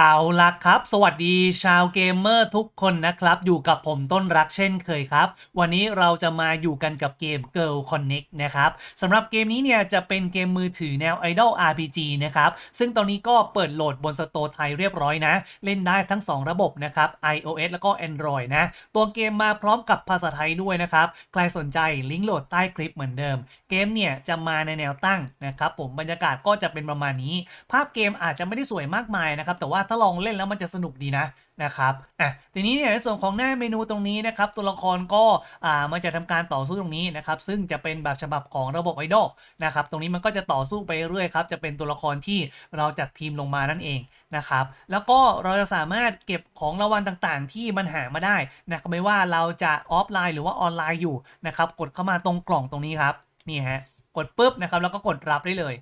เอาล่ะครับ สวัสดีชาวเกมเมอร์ทุกคนนะครับ อยู่กับผมต้นรักเช่นเคยครับ วันนี้เราจะมาอยู่กันกับเกม Girl Connect นะครับสำหรับเกมนี้เนี่ยจะเป็นเกมมือถือแนว Idol RPG นะครับ ซึ่งตอนนี้ก็เปิดโหลดบนสโตร์ไทยเรียบร้อยนะ เล่นได้ทั้ง 2 ระบบนะครับ iOS แล้วก็ Android นะ ตัวเกมมาพร้อมกับภาษาไทยด้วยนะครับ ใครสนใจลิงก์โหลดใต้คลิปเหมือนเดิม เกมเนี่ยจะมาในแนวตั้งนะครับผมบรรยากาศก็จะเป็นประมาณนี้ ภาพเกมอาจจะไม่ได้สวยมากมายนะครับแต่ว่าถ้าลองเล่นแล้วมันจะสนุกดีนะนะครับอะทีนี้เนี่ยในส่วนของหน้าเมนูตรงนี้นะครับตัวละครก็อ่ามันจะทำการต่อสู้ตรงนี้นะครับซึ่งจะเป็นแบบฉบับของระบบไอดอลนะครับตรงนี้มันก็จะต่อสู้ไปเรื่อยครับจะเป็นตัวละครที่เราจัดทีมลงมานั่นเองนะครับแล้วก็เราจะสามารถเก็บของรางวัลต่างๆ ที่มันหามาได้นะครับไม่ว่าเราจะออฟไลน์หรือว่าออนไลน์อยู่นะครับกดเข้ามาตรงกล่องตรงนี้ครับนี่ฮะกดปุ๊บนะครับแล้วก็กดรับได้เลย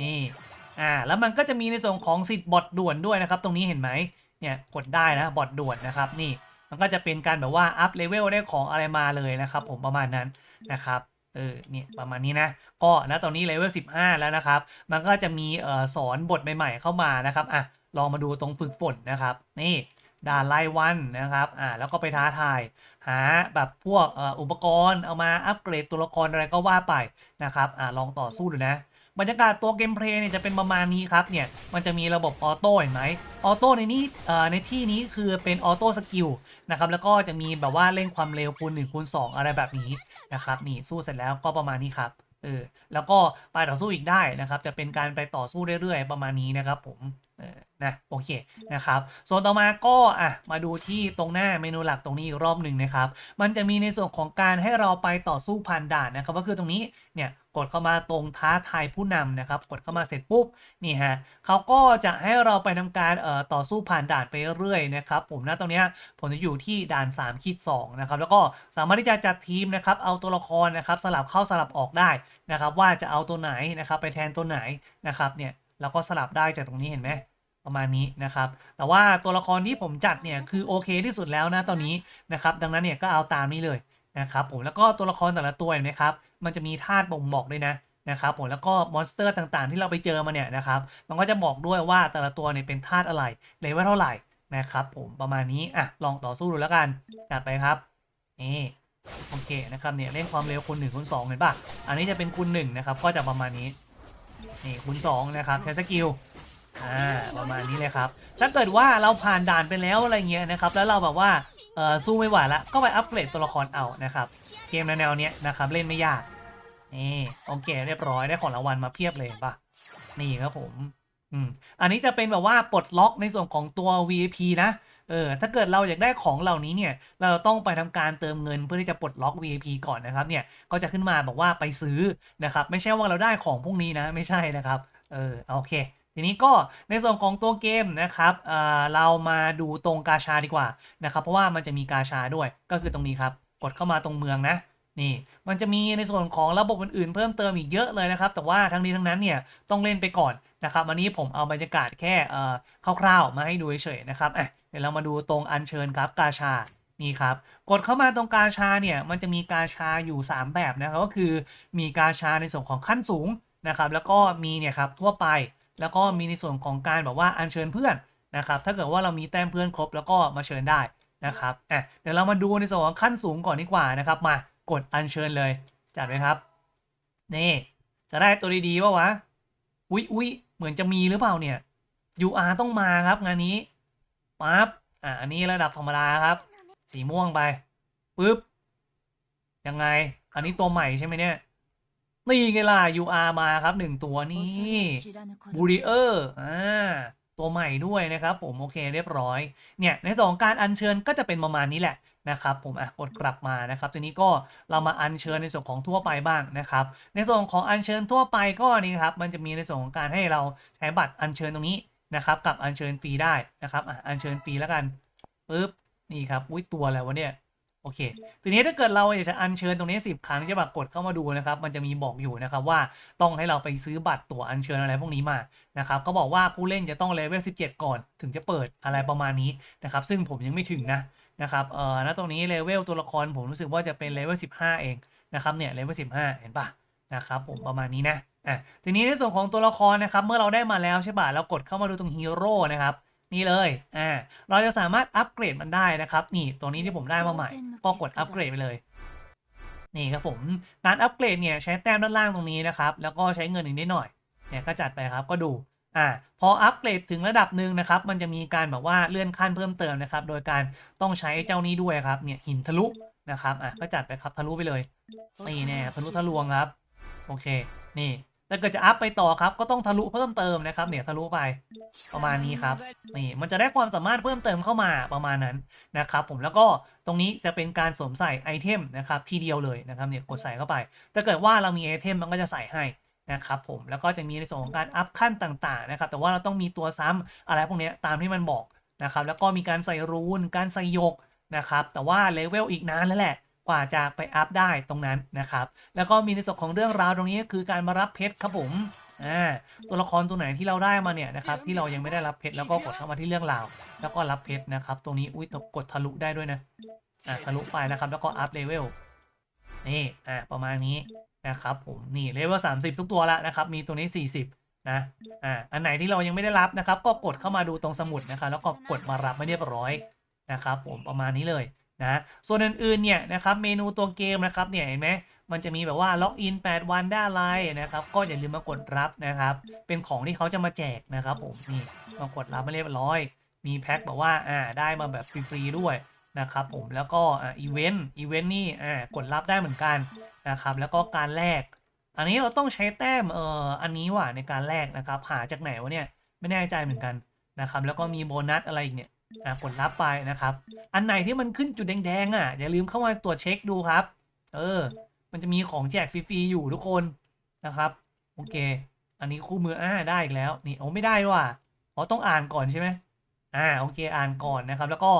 นี่ อ่าแล้วมันก็จะมีในส่วนของสิทธิ์บอทด่วนด้วยนะครับ ตรงนี้เห็นไหมเนี่ยกดได้นะบอทด่วนนะครับนี่มันก็จะเป็นการแบบว่าอัพเลเวลได้ของอะไรมาเลยนะครับผมประมาณนั้นนะครับเออเนี่ยประมาณนี้นะ ก็นะตอนนี้เลเวล15 แล้วนะครับ มันก็จะมีเอ่อสอนบทใหม่ ๆ เข้ามานะครับอะลองมาดูตรงฝึกฝนนะครับ นี่ด่านรายวันนะครับอ่าแล้วก็ไปท้าทาย หาแบบพวกอ่ออุปกรณ์เอามาอัปเกรดตัวละครอะไรก็ว่าไปนะครับอ่าลองต่อสู้ดูนะ บรรยากาศตัวเกมเพลย์เนี่ยจะเป็นประมาณนี้ครับเนี่ยมันจะมีระบบออโต้เห็นไหมออโต้ในนี้ในที่นี้คือเป็นออโต้สกิลนะครับแล้วก็จะมีแบบว่าเร่งความเร็วคูณ1คูณ2 อะไรแบบนี้นะครับนี่สู้เสร็จแล้วก็ประมาณนี้ครับเออแล้วก็ไปต่อสู้อีกได้นะครับจะเป็นการไปต่อสู้เรื่อยๆ ประมาณนี้นะครับผม นะโอเคนะครับส่วนต่อมาก็อะมาดูที่ตรงหน้าเมนูหลักตรงนี้อีกรอบหนึ่งนะครับ มันจะมีในส่วนของการให้เราไปต่อสู้ผ่านด่านนะครับ ก็คือตรงนี้เนี่ยกดเข้ามาตรงท้าทายผู้นำนะครับ กดเข้ามาเสร็จปุ๊บนี่ฮะเขาก็จะให้เราไปทำการเอ่อต่อสู้ผ่านด่านไปเรื่อยนะครับ ผมนะตรงเนี้ยผมจะอยู่ที่ด่าน3ขีด2นะครับแล้วก็สามารถที่จะจัดทีมนะครับเอาตัวละครนะครับสลับเข้าสลับออกได้นะครับ ว่าจะเอาตัวไหนนะครับไปแทนตัวไหนนะครับเนี่ยเราก็สลับได้จากตรงนี้เห็นไหม ประมาณนี้นะครับ แต่ว่าตัวละครที่ผมจัดเนี่ยคือโอเคที่สุดแล้วนะตอนนี้นะครับ ดังนั้นเนี่ยก็เอาตามนี้เลยนะครับผมแล้วก็ตัวละครแต่ละตัวเห็นไหมครับ มันจะมีธาตุบ่งบอกด้วยนะนะครับผมแล้วก็มอนสเตอร์ต่างๆ ที่เราไปเจอมาเนี่ยนะครับ มันก็จะบอกด้วยว่าแต่ละตัวเนี่ยเป็นธาตุอะไรเลเวลเท่าไหร่นะครับผมประมาณนี้อะลองต่อสู้ดูแล้วกันจัดไปครับนี่โอเคนะครับเนี่ยเล่นความเร็วคูณหนึ่งคูณสองเห็นปะอันนี้จะเป็นคูณหนึ่งนะครับก็จะประมาณนี้นี่คูณสองนะครับใช้สกิล อ่าประมาณนี้เลยครับ ถ้าเกิดว่าเราผ่านด่านไปแล้วอะไรเงี้ยนะครับ แล้วเราแบบว่าเออสู้ไม่ไหวละก็ไปอัปเกรดตัวละครเอานะครับ เกมแนวเนี้ยนะครับเล่นไม่ยากนี่โอเคเรียบร้อยได้ของรางวัลมาเพียบเลยปะนี่ครับผมอืมอันนี้จะเป็นแบบว่าปลดล็อกในส่วนของตัว VIP นะเออถ้าเกิดเราอยากได้ของเหล่านี้เนี่ยเราต้องไปทำการเติมเงินเพื่อที่จะปลดล็อก VIP ก่อนนะครับเนี่ยก็จะขึ้นมาบอกว่าไปซื้อนะครับไม่ใช่ว่าเราได้ของพวกนี้นะไม่ใช่นะครับเออโอเค ทีนี้ก็ในส่วนของตัวเกมนะครับเเรามาดูตรงกาชาดีกว่านะครับเพราะว่ามันจะมีกาชาด้วยก็คือตรงนี้ครับ กดเข้ามาตรงเมืองนะนี่มันจะมีในส่วนของระบบอื่นๆ เพิ่มเติมอีกเยอะเลยนะครับ แต่ว่าทั้งนี้ทั้งนั้นเนี่ยต้องเล่นไปก่อนนะครับวันนี้ผมเอาบรรยากาศแค่คร่าวๆ มาให้ดูเฉยๆนะครับอะเดี๋ยวเรามาดูตรงอัญเชิญครับกาชานี่ครับกดเข้ามาตรงกาชาเนี่ยมันจะมีกาชาอยู่ 3 แบบนะครับก็คือมีกาชาในส่วนของขั้นสูงนะครับแล้วก็มีเนี่ยครับทั่วไป แล้วก็มีในส่วนของการแบบว่าอัญเชิญเพื่อนนะครับ ถ้าเกิดว่าเรามีแต้มเพื่อนครบแล้วก็มาเชิญได้นะครับอะเดี๋ยวเรามาดูในส่วนของขั้นสูงก่อนดีกว่านะครับ มากดอัญเชิญเลยจัดเลยครับ นี่ จะได้ตัวดีๆป่าวะอุ๊ยอุ๊ยเหมือนจะมีหรือเปล่าเนี่ย UR ต้องมาครับงานนี้ปั๊บอะอันนี้ระดับธรรมดาครับ สีม่วงไปปึ๊บยังไง อันนี้ตัวใหม่ใช่ไหมเนี่ย นี่ไงล่ะ UR มาครับหนึ่งตัวนี่บูริเออร์อ่าตัวใหม่ด้วยนะครับผมโอเคเรียบร้อย เนี่ยในส่วนของการอัญเชิญก็จะเป็นประมาณนี้แหละนะครับผมอะกดกลับมานะครับทีนี้ก็เรามาอัญเชิญในส่วนของทั่วไปบ้างนะครับ ในส่วนของอัญเชิญทั่วไปก็นี่ครับมันจะมีในส่วนของการให้เราใช้บัตรอัญเชิญตรงนี้นะครับกับอัญเชิญฟรีได้นะครับอะอัญเชิญฟรีแล้วกันปึ๊บนี่ครับอุ้ยตัวอะไรวะเนี่ย โอเค ทีนี้ถ้าเกิดเราอยากจะอัญเชิญตรงนี้ 10 ครั้งใช่ปะกดเข้ามาดูนะครับ มันจะมีบอกอยู่นะครับว่าต้องให้เราไปซื้อบัตรตั๋วอัญเชิญอะไรพวกนี้มา นะครับก็บอกว่าผู้เล่นจะต้องเลเวล 17 ก่อน ถึงจะเปิดอะไรประมาณนี้นะครับ ซึ่งผมยังไม่ถึงนะ นะครับ เอ่อ ณ ตรงนี้เลเวลตัวละครผมรู้สึกว่าจะเป็นเลเวล 15 เองนะครับเนี่ยเลเวล 15 เห็นปะนะครับผมประมาณนี้นะ อะ ทีนี้ในส่วนของตัวละครนะครับ เมื่อเราได้มาแล้วใช่ปะเรากดเข้ามาดูตรงฮีโร่นะครับ นี่เลยอ่าเราจะสามารถอัปเกรดมันได้นะครับ นี่ตัวนี้ที่ผมได้มาใหม่ ก็กดอัปเกรดไปเลยนี่ครับผมการอัปเกรดเนี่ยใช้แต้มด้านล่างตรงนี้นะครับ แล้วก็ใช้เงินอีกนิดหน่อยเนี่ยก็จัดไปครับก็ดูอ่าพออัปเกรดถึงระดับหนึ่งนะครับ มันจะมีการแบบว่าเลื่อนขั้นเพิ่มเติมนะครับ โดยการต้องใช้เจ้านี้ด้วยครับเนี่ยหินทะลุนะครับอะก็จัดไปครับทะลุไปเลยนี่แน่ทะลุทะลวงครับ โอเค นี่ ถ้าเกิดจะอัพไปต่อครับก็ต้องทะลุเพิ่มเติมนะครับเนี่ยทะลุไปประมาณนี้ครับนี่มันจะได้ความสามารถเพิ่มเติมเข้ามาประมาณนั้นนะครับผมแล้วก็ตรงนี้จะเป็นการสวมใส่ไอเทมนะครับทีเดียวเลยนะครับเนี่ยกดใส่เข้าไป ถ้าเกิดว่าเรามีไอเทมมันก็จะใส่ให้นะครับผมแล้วก็จะมีในส่วนของการอัพขั้นต่างๆนะครับแต่ว่าเราต้องมีตัวซ้ำอะไรพวกนี้ตามที่มันบอกนะครับแล้วก็มีการใส่รูนการใส่ยกนะครับแต่ว่าเลเวลอีกนานแล้วแหละ กว่าจะไปอัพได้ตรงนั้นนะครับ แล้วก็มีในส่วนของเรื่องราวตรงนี้คือการมารับเพชรครับผมตัวละครตัวไหนที่เราได้มาเนี่ยนะครับที่เรายังไม่ได้รับเพชรแล้วก็กดเข้ามาที่เรื่องราว แล้วก็รับเพชรนะครับ ตรงนี้อุ้ยกดทะลุได้ด้วยนะอ่าทะลุไปนะครับ แล้วก็อัพเลเวลนี่อ่าประมาณนี้นะครับผมนี่เลเวล30ทุกตัวละนะครับ มีตัวนี้40นะอ่าอันไหนที่เรายังไม่ได้รับนะครับ ก็กดเข้ามาดูตรงสมุดนะครับ แล้วก็กดมารับไม่เรียบร้อยนะครับ ผมประมาณนี้เลย นะส่วนอื่นๆเนี่ยนะครับเมนูตัวเกมนะครับเนี่ยเห็นไหมมันจะมีแบบว่าล็อกอิน8วันได้อะไรนะครับก็อย่าลืมมากดรับนะครับ เป็นของที่เขาจะมาแจกนะครับผมนี่มากดรับม่เรียบร้อย มีแพ็คแบบว่าอ่าได้มาแบบฟรีๆด้วยนะครับผมแล้วก็อ่าอีเวนต์อีเวนต์นี่อ่ากดรับได้เหมือนกันนะครับแล้วก็การแลกอันนี้เราต้องใช้แต้มเอ่ออันนี้ว่ะในการแลกนะครับหาจากไหนวะเนี่ยไม่แน่ใจเหมือนกันนะครับแล้วก็มีโบนัสอะไรอีกเนี่ย อ่ากดรับไปนะครับ อันไหนที่มันขึ้นจุดแดงๆอะอย่าลืมเข้ามาตรวจเช็คดูครับ เออ มันจะมีของแจกฟรีๆอยู่ทุกคนนะครับ โอเค อันนี้คู่มืออ่าได้อีกแล้ว นี่โอ้ไม่ได้ว่ะอ๋อต้องอ่านก่อนใช่ไหมอ่าโอเคอ่านก่อนนะครับ แล้วก็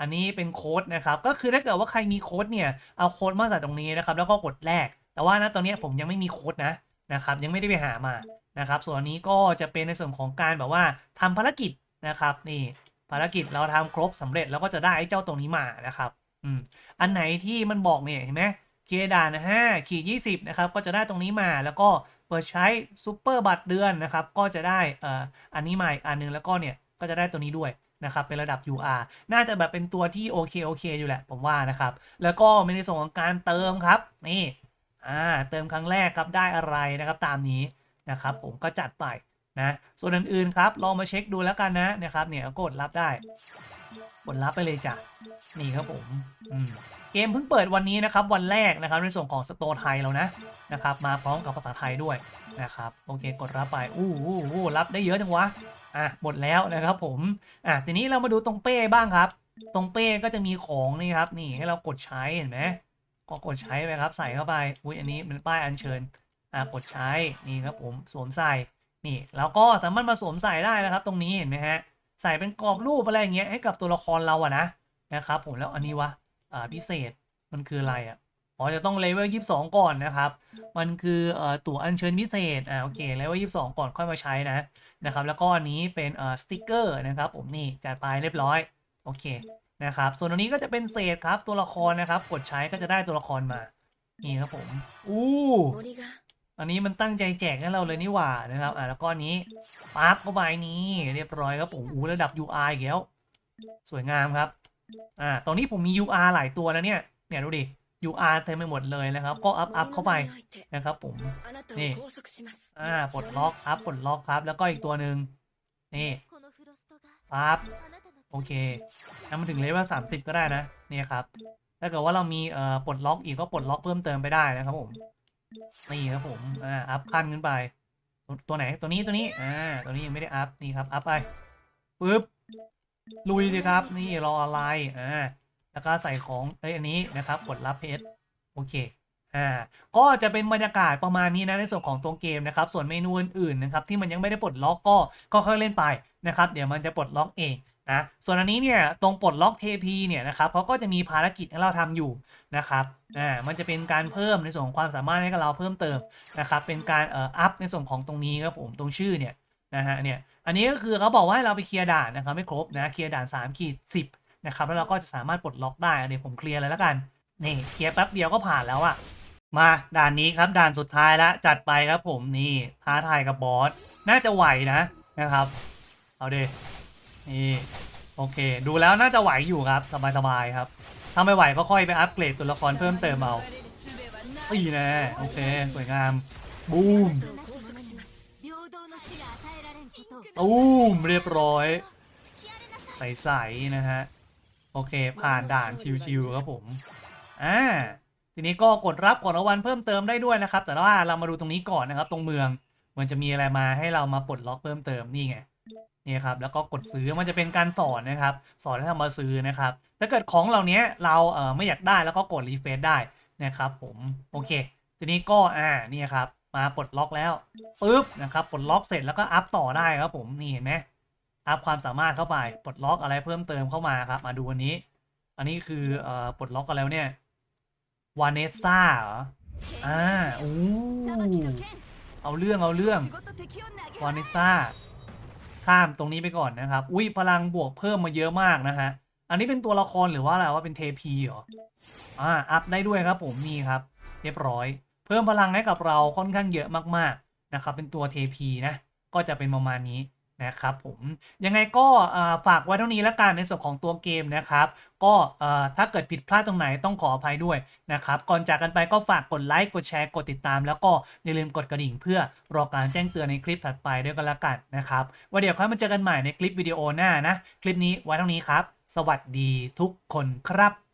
อันนี้เป็นโค้ดนะครับ ก็คือถ้าเกิดว่าใครมีโค้ดเนี่ยเอาโค้ดมาใส่ตรงนี้นะครับ แล้วก็กดแลกแต่ว่านะตอนนี้ผมยังไม่มีโค้ดนะนะครับ ยังไม่ได้ไปหามานะครับ ส่วนนนี้ก็จะเป็นในส่วนของการแบบว่าทำภารกิจนะครับนี่ ภารกิจเราทำครบสำเร็จแล้วก็จะได้ไอ้เจ้าตรงนี้มานะครับอืมอันไหนที่มันบอกเนี่ยเห็นไหมเคด่านห้าขีดยี่สิบนะครับก็จะได้ตรงนี้มาแล้วก็เปิดใช้ซูเปอร์บัตรเดือนนะครับก็จะได้เอ่ออันนี้มาอีกอันนึงแล้วก็เนี่ยก็จะได้ตัวนี้ด้วยนะครับเป็นระดับ UR น่าจะแบบเป็นตัวที่โอเคโอเคอยู่แหละผมว่านะครับ แล้วก็ในส่วนของการเติมครับนี่อ่าเติมครั้งแรกครับได้อะไรนะครับตามนี้นะครับผมก็จัดไป นะส่วนอื่นๆครับ ลองมาเช็คดูแล้วกันนะนะครับเนี่ยกดรับได้กดรับไปเลยจ้ะนี่ครับผมอืมเกมเพิ่งเปิดวันนี้นะครับ วันแรกนะครับในส่วนของสโตร์ไทยแล้วนะนะครับ มาพร้อมกับภาษาไทยด้วยนะครับโอเคกดรับไปอู้อู้อู้รับได้เยอะจังวะอะหมดแล้วนะครับผมอะทีนี้เรามาดูตรงเป้บ้างครับ ตรงเป้ก็จะมีของนี่ครับ นี่ให้เรากดใช้เห็นไหมก็กดใช้ไปครับ ใส่เข้าไปอุ้ยอันนี้เป็นป้ายอัญเชิญอะกดใช้นี่ครับผมสวมใส่ นี่แล้วก็สามารถมาสวมใส่ได้นะครับ ตรงนี้เห็นไหมฮะใส่เป็นกรอบรูปอะไรอย่างเงี้ยให้กับตัวละครเราอะนะนะครับผมแล้วอันนี้วะอ่าพิเศษมันคืออะไรอะอ๋อจะต้องเลเวลยี่สิบสองก่อนนะครับ มันคือเอ่อตั๋วอัญเชิญพิเศษอ่าโอเคเลเวลยี่สิบสองก่อนค่อยมาใช้นะนะครับ แล้วก็อันนี้เป็นเอ่อสติกเกอร์นะครับ ผมนี่จัดไปเรียบร้อยโอเคนะครับ ส่วนอันนี้ก็จะเป็นเศษครับตัวละครนะครับ กดใช้ก็จะได้ตัวละครมานี่ครับผมอู้ อันนี้มันตั้งใจแจกให้เราเลยนี่หว่านะครับ อ่าแล้วก็อันนี้ปั๊บเข้าไปนี้เรียบร้อยครับผมอู้ระดับ UI อีกแล้วสวยงามครับ อ่า ตอนนี้ผมมี UR หลายตัวแล้วเนี่ย เนี่ยดูดิ UR เต็มไปหมดเลยนะครับ ก็อัพอัพเข้าไปนะครับผม นี่ อ่า ปลดล็อกครับ ปลดล็อกครับ แล้วก็อีกตัวหนึ่งนี่ปั๊บโอเคถ้ามันถึงเลเวลสามสิบก็ได้นะ เนี่ยครับ ถ้าเกิดว่าเรามีเอ่อปลดล็อกอีกก็ปลดล็อกเพิ่มเติมไปได้นะครับผม นี่ครับผม อ่า อัพขั้นขึ้นไปตัวตัวไหน ตัวนี้ ตัวนี้ อ่า ตัวนี้ยังไม่ได้อัพ นี่ครับ อัพไป ปึ๊บ ลุยสิครับ นี่รออะไร อ่า แล้วก็ใส่ของเอ้ยอันนี้นะครับ กดรับเพชร โอเค อ่า ก็จะเป็นบรรยากาศประมาณนี้นะในส่วนของตัวเกมนะครับ ส่วนเมนูอื่นๆนะครับที่มันยังไม่ได้ปลดล็อกก็ก็ค่อยเล่นไปนะครับ เดี๋ยวมันจะปลดล็อกเอง นะส่วนอันนี้เนี่ยตรงปลดล็อก TP เนี่ยนะครับเขาก็จะมีภารกิจให้เราทำอยู่นะครับอ่ามันจะเป็นการเพิ่มในส่วนของความสามารถให้กับเราเพิ่มเติมนะครับเป็นการเอ่ออัพในส่วนของตรงนี้ครับผมตรงชื่อเนี่ยนะฮะเนี่ยอันนี้ก็คือเขาบอกว่าให้เราไปเคลียร์ด่านนะครับไม่ครบนะเคลียร์ด่าน3ขีด10นะครับแล้วเราก็จะสามารถปลดล็อกได้อันนี้ผมเคลียร์เลยแล้วกันนี่เคลียร์แป๊บเดียวก็ผ่านแล้วอะมาด่านนี้ครับด่านสุดท้ายแล้วจัดไปครับผมนี่ท้าทายกับบอสน่าจะไหวนะนะครับเอาเด นี่โอเค ดูแล้วน่าจะไหวอยู่ครับสบายๆครับถ้าไม่ไหวก็ค่อยไปอัปเกรดตัวละครเพิ่มเติมเอาอีแน่โอเค สวยงามบูมตูมเรียบร้อย ใสๆนะฮะ โอเค ผ่านด่านชิวๆครับผมอ่าทีนี้ก็กดรับกดรางวัลเพิ่มเติมได้ด้วยนะครับ แต่ว่าเรามาดูตรงนี้ก่อนนะครับ ตรงเมืองมันจะมีอะไรมาให้เรามาปลดล็อกเพิ่มเติมนี่ไง นี่ครับแล้วก็กดซื้อมันจะเป็นการสอนนะครับ สอนให้ทำมาซื้อนะครับ ถ้าเกิดของเหล่านี้เราเออไม่อยากได้แล้วก็กดรีเฟซได้นะครับ ผมโอเค ทีนี้ก็อ่านี่ครับมาปลดล็อกแล้วปึ๊บนะครับปลดล็อกเสร็จแล้วก็อัพต่อได้ครับผมนี่เห็นไหมอัพความสามารถเข้าไปปลดล็อกอะไรเพิ่มเติมเข้ามาครับ มาดูวันนี้ อันนี้คือเอ่อปลดล็อกกันแล้วเนี่ยวานเนสซ่าเหรออ่าอ้เอาเรื่องเอาเรื่องวานเนสซ่า ข้ามตรงนี้ไปก่อนนะครับ อุ้ยพลังบวกเพิ่มมาเยอะมากนะฮะ อันนี้เป็นตัวละครหรือว่าอะไรว่าเป็นเทพีเหรอ อ่า อัพได้ด้วยครับผมนี่ครับ เรียบร้อย เพิ่มพลังให้กับเราค่อนข้างเยอะมากๆนะครับ เป็นตัวเทพีนะ ก็จะเป็นประมาณนี้ นะครับผมยังไงก็ฝากไว้เท่านี้แล้วกันในส่วนของตัวเกมนะครับ ก็ถ้าเกิดผิดพลาดตรงไหนต้องขออภัยด้วยนะครับ ก่อนจากกันไปก็ฝากกดไลค์กดแชร์กดติดตาม แล้วก็อย่าลืมกดกระดิ่งเพื่อรอการแจ้งเตือนในคลิปถัดไปด้วยกันละกันนะครับว่าเดี๋ยวค่อยมาเจอกันใหม่ในคลิปวิดีโอหน้านะ คลิปนี้ไว้เท่านี้ครับ สวัสดีทุกคนครับ